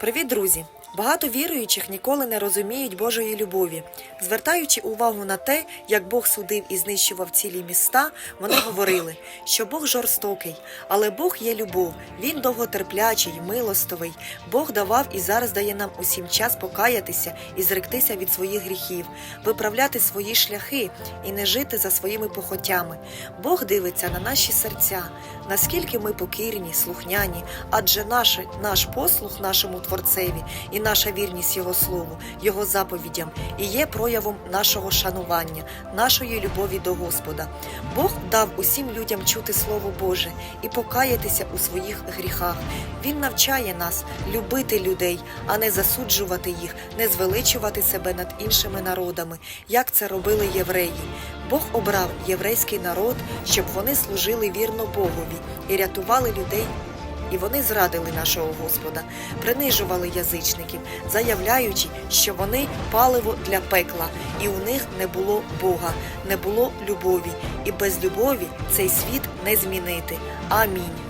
Привіт, друзі! Багато віруючих ніколи не розуміють Божої любові. Звертаючи увагу на те, як Бог судив і знищував цілі міста, вони говорили, що Бог жорстокий, але Бог є любов, Він довготерплячий, милостивий. Бог давав і зараз дає нам усім час покаятися і зректися від своїх гріхів, виправляти свої шляхи і не жити за своїми похотями. Бог дивиться на наші серця, наскільки ми покірні, слухняні, адже наш, наш послух нашому Творцеві і наша вірність Його Слову, Його заповідям і є проявом нашого шанування, нашої любові до Господа. Бог дав усім людям чути Слово Боже і покаятися у своїх гріхах. Він навчає нас любити людей, а не засуджувати їх, не звеличувати себе над іншими народами, як це робили євреї. Бог обрав єврейський народ, щоб вони служили вірно Богові і рятували людей. І вони зрадили нашого Господа, принижували язичників, заявляючи, що вони паливо для пекла, і у них не було Бога, не було любові, і без любові цей світ не змінити. Амінь.